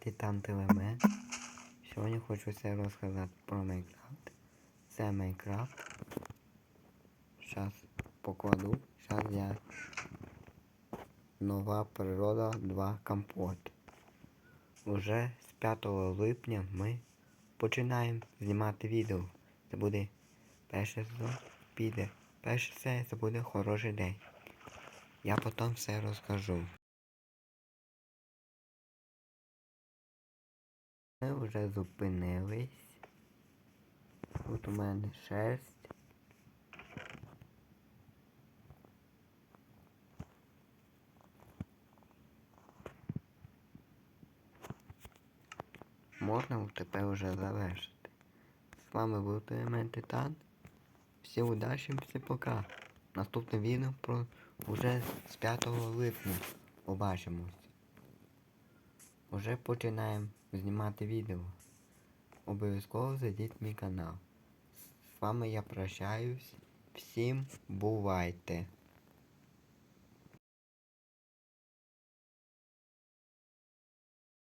Титан Телемен. Сьогодні хочу все розказати про Майнкрафт. Це Майнкрафт. Зараз покладу. Зараз я нова природа 2 компот. Уже з 5 липня ми починаємо знімати відео. Це буде перший сезон піде. Перший це, це буде хороший день. Я потім все розкажу. Ми вже зупинились. Тут у мене шерсть. Можна тепер вже завершити. З вами був Телемен Титан. Всім удачі, всім пока. Наступне відео про уже з 5 липня побачимось. Уже починаємо знімати відео. Обов'язково зайдіть мій канал. З вами я прощаюсь. Всім бувайте!